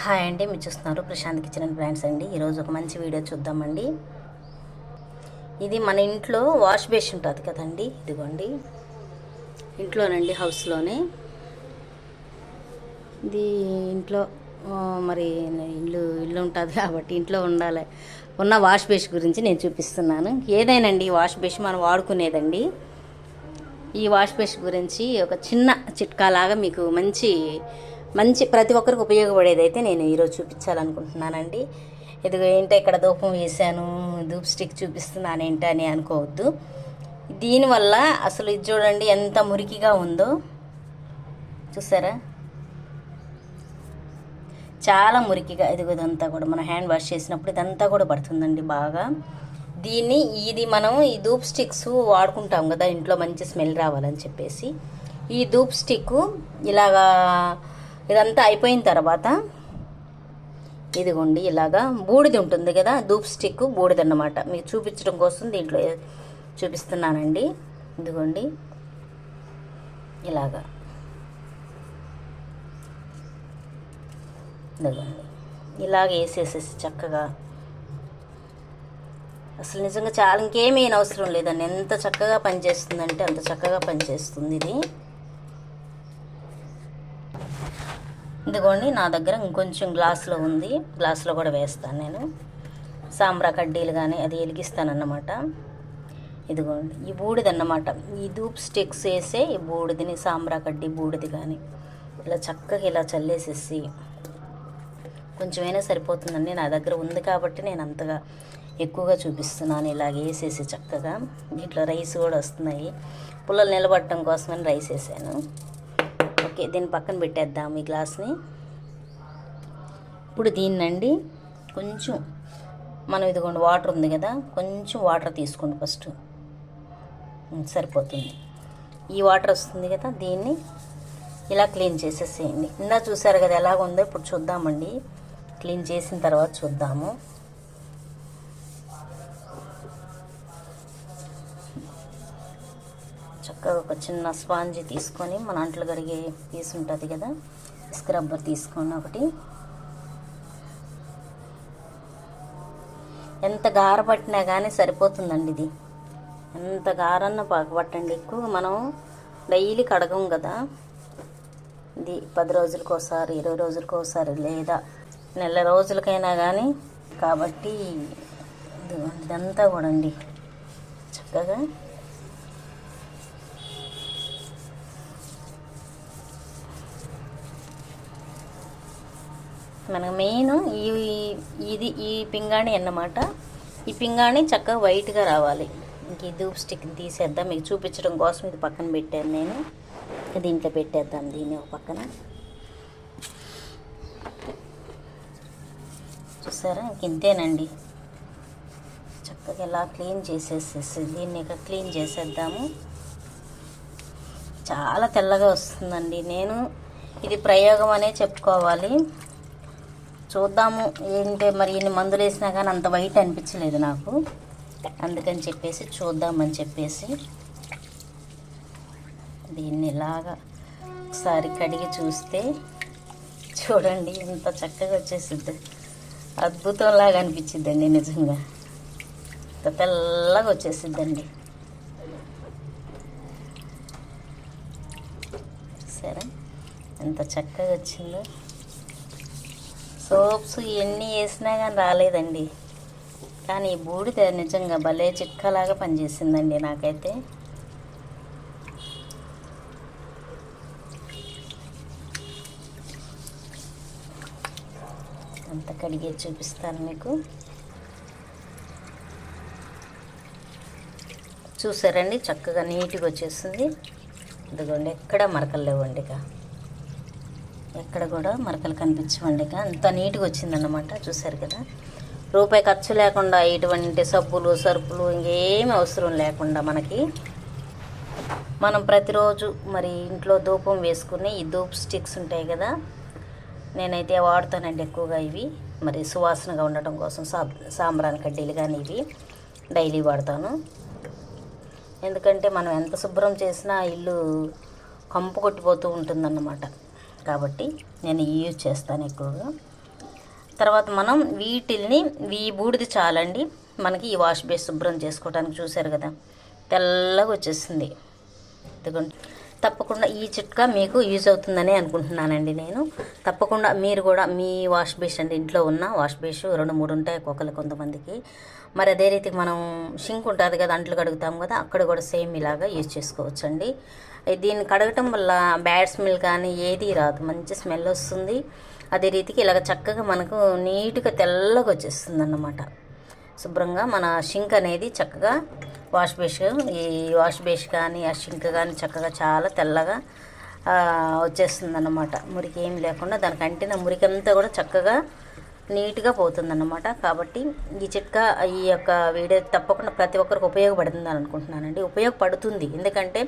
Hi అండి మీరు చూస్తున్నారు ప్రశాంత్ కిచెన్ అండ్ బ్రాండ్స్ అండి. ఈరోజు ఒక మంచి వీడియో చూద్దామండి. ఇది మన ఇంట్లో వాష్ బేస్ ఉంటుంది కదండి ఇదిగోండి. ఇంట్లోనండి హౌస్లోనే. ఇది ఇంట్లో మరి ఇల్లు ఇల్లు ఉంటుంది కాబట్టి ఇంట్లో ఉండాలి. ఉన్న వాష్ బేస్ గురించి నేను చూపిస్తున్నాను. ఏదైనండి వాష్ బేస్ మనం వాడుకునేదండి. ఈ వాష్ బేస్ గురించి ఒక చిన్న చిట్కాలాగా మీకు మంచి మంచి ప్రతి ఒక్కరికి ఉపయోగపడేది అయితే నేను ఈరోజు చూపించాలనుకుంటున్నానండి. ఇదిగో ఏంటో ఇక్కడ ధూపం వేసాను ధూప్ స్టిక్ చూపిస్తున్నాను ఏంటి అని అనుకోవద్దు. దీనివల్ల అసలు ఇది చూడండి ఎంత మురికిగా ఉందో. చూసారా? చాలా మురికిగా ఇదిగో ఇదంతా కూడా మనం హ్యాండ్ వాష్ చేసినప్పుడు ఇదంతా కూడా పడుతుందండి బాగా. దీన్ని ఇది మనం ఈ ధూప్ స్టిక్స్ వాడుకుంటాం కదా ఇంట్లో మంచి స్మెల్ రావాలని చెప్పేసి. ఈ ధూప్ స్టిక్ ఇలాగా ఇదంతా అయిపోయిన తర్వాత ఇదిగోండి ఇలాగా బూడిది ఉంటుంది కదా ధూప్ స్టిక్ బూడిద అన్నమాట. మీకు చూపించడం కోసం దీంట్లో చూపిస్తున్నానండి. ఇదిగోండి ఇలాగా. ఇదిగోండి ఇలాగ వేసేసేసి చక్కగా. అసలు నిజంగా చాలా ఇంకేమీ అవసరం లేదండి. ఎంత చక్కగా పనిచేస్తుందంటే అంత చక్కగా పనిచేస్తుంది ఇది. ఇదిగోండి నా దగ్గర ఇంకొంచెం గ్లాస్లో ఉంది. గ్లాస్లో కూడా వేస్తాను నేను. సాంబ్రా కడ్డీలు కానీ అది వెలిగిస్తానన్నమాట. ఇదిగోండి ఈ బూడిది అన్నమాట ఈ ధూప్ స్టిక్స్ వేసే ఈ బూడిదని సాంబ్రా కడ్డీ బూడిది కానీ ఇలా చక్కగా ఇలా చల్లేసేసి కొంచెమైనా సరిపోతుందండి. నా దగ్గర ఉంది కాబట్టి నేను అంతగా ఎక్కువగా చూపిస్తున్నాను. ఇలాగ వేసేసి చక్కగా. దీంట్లో రైస్ కూడా వస్తున్నాయి. పుల్లలు నిలబడటం కోసమని రైస్ వేసాను. ఓకే దీన్ని పక్కన పెట్టేద్దాం ఈ గ్లాస్ని. ఇప్పుడు దీన్నండి కొంచెం మనం ఇదిగోండి వాటర్ ఉంది కదా కొంచెం వాటర్ తీసుకోండి ఫస్ట్. సరిపోతుంది. ఈ వాటర్ వస్తుంది కదా దీన్ని ఇలా క్లీన్ చేసేసేయండి. ఇందా చూసారు కదా ఎలాగ ఉందో ఇప్పుడు చూద్దామండి. క్లీన్ చేసిన తర్వాత చూద్దాము. చక్కగా ఒక చిన్న స్పాంజీ తీసుకొని మన అంట్లు కడిగే పీస్ ఉంటుంది కదా స్క్రబ్బర్ తీసుకొని ఒకటి. ఎంత గార పట్టినా కానీ సరిపోతుందండి ఇది. ఎంత గారన్న పాకు పట్టండి. ఎక్కువ మనం డైలీ కడగం కదా. ఇది పది రోజులకు ఒకసారి ఇరవై రోజులకు ఒకసారి లేదా నెల రోజులకైనా కానీ కాబట్టి ఇదంతా కూడా అండి చక్కగా మనకు మెయిన్ ఈ ఇది ఈ పింగాణి అన్నమాట. ఈ పింగాణి చక్కగా వైట్గా రావాలి. ఇంక ఈ ధూప్ స్టిక్ తీసేద్దాం. మీకు చూపించడం కోసం ఇది పక్కన పెట్టాను నేను. దీంట్లో పెట్టేద్దాం దీన్ని ఒక పక్కన. చూసారా? ఇంక ఇంతేనండి. చక్కగా ఇలా క్లీన్ చేసేసేసి దీన్ని ఇక క్లీన్ చేసేద్దాము. చాలా తెల్లగా వస్తుందండి. నేను ఇది ప్రయోగం అనే చెప్పుకోవాలి. చూద్దాము ఏంటి మరి ఎన్ని మందులు వేసినా కానీ అంత వైట్ అనిపించలేదు నాకు. అందుకని చెప్పేసి చూద్దామని చెప్పేసి దీన్ని ఇలాగా ఒకసారి కడిగి చూస్తే చూడండి ఎంత చక్కగా వచ్చేసిద్ది. అద్భుతంలాగా అనిపించిద్దండి నిజంగా. ఇంత తెల్లగా వచ్చేసిద్దండి. సరే ఎంత చక్కగా వచ్చిందో. సోప్స్ ఎన్ని వేసినా కానీ రాలేదండి. కానీ ఈ బూడిద నిజంగా భలే చిక్కలాగా పనిచేసిందండి నాకైతే. అంత కడిగే చూపిస్తాను మీకు. చూసారండి? చక్కగా నీట్గా వచ్చేస్తుంది ఇదిగోండి ఎక్కడ మరకలు లేవండి ఇక ఎక్కడ కూడా మరకలు కనిపించవండి అంత నీట్గా వచ్చిందన్నమాట చూసారు కదా. రూపాయి ఖర్చు లేకుండా ఇటువంటి సబ్బులు సరుపులు ఇంకేమి అవసరం లేకుండా మనకి. మనం ప్రతిరోజు మరి ఇంట్లో ధూపం వేసుకుని ఈ ధూప్ స్టిక్స్ ఉంటాయి కదా. నేనైతే వాడుతానండి ఎక్కువగా ఇవి. మరి సువాసనగా ఉండటం కోసం సా సాంబ్రాన్ కడ్డీలు కానీ ఇవి డైలీ వాడతాను. ఎందుకంటే మనం ఎంత శుభ్రం చేసినా ఇల్లు కంపు కొట్టిపోతూ ఉంటుందన్నమాట. కాబట్టి నేను యూజ్ చేస్తాను ఎక్కువగా. తర్వాత మనం వీటిల్ని ఈ బూడిది చాలండి. మనకి ఈ వాష్ బేస్ శుభ్రం చేసుకోవడానికి చూశారు కదా. తెల్లగా వచ్చేసింది ఎందుకంటే తప్పకుండా ఈ చిట్కా మీకు యూజ్ అవుతుందని అనుకుంటున్నానండి నేను. తప్పకుండా మీరు కూడా మీ వాష్ బేస్ అండి ఇంట్లో ఉన్న వాష్ బేస్ రెండు మూడు ఉంటాయి ఒక్కొక్కరు కొంతమందికి. మరి అదే రీతికి మనం షింక్ ఉంటుంది కదా అంట్లు కడుగుతాం కదా అక్కడ కూడా సేమ్ ఇలాగా యూజ్ చేసుకోవచ్చండి. దీన్ని కడగటం వల్ల బ్యాడ్ స్మెల్ కానీ ఏది రాదు మంచి స్మెల్ వస్తుంది. అదే రీతికి ఇలాగ చక్కగా మనకు నీట్గా తెల్లగా వచ్చేస్తుంది అన్నమాట శుభ్రంగా మన షింక్ అనేది చక్కగా వాష్ బేస్ ఈ వాష్ బేస్ కానీ ఆ షింక్ కానీ చక్కగా చాలా తెల్లగా వచ్చేస్తుంది అన్నమాట మురికి ఏం లేకుండా దానికి అంటిన మురికి అంతా కూడా చక్కగా నీట్గా పోతుందన్నమాట. కాబట్టి ఈ చిట్కా ఈ యొక్క వీడియో తప్పకుండా ప్రతి ఒక్కరికి ఉపయోగపడుతుంది అని అనుకుంటున్నానండి. ఉపయోగపడుతుంది. ఎందుకంటే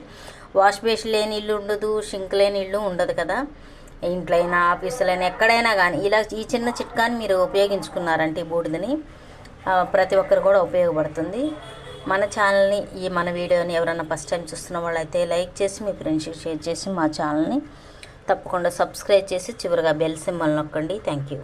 వాష్ బేస్ లేని ఇల్లు ఉండదు షింక్ లేని ఇల్లు ఉండదు కదా. ఇంట్లో అయినా ఆఫీసులైనా ఎక్కడైనా కానీ ఇలా ఈ చిన్న చిట్కాని మీరు ఉపయోగించుకున్నారంటే ఈ బూడిదని ప్రతి ఒక్కరు కూడా ఉపయోగపడుతుంది. మన ఛానల్ని ఈ మన వీడియోని ఎవరైనా ఫస్ట్ టైం చూస్తున్న వాళ్ళైతే లైక్ చేసి మీ ఫ్రెండ్స్కి షేర్ చేసి మా ఛానల్ని తప్పకుండా సబ్స్క్రైబ్ చేసి చివరిగా బెల్ సింబల్ నొక్కండి. Thank you.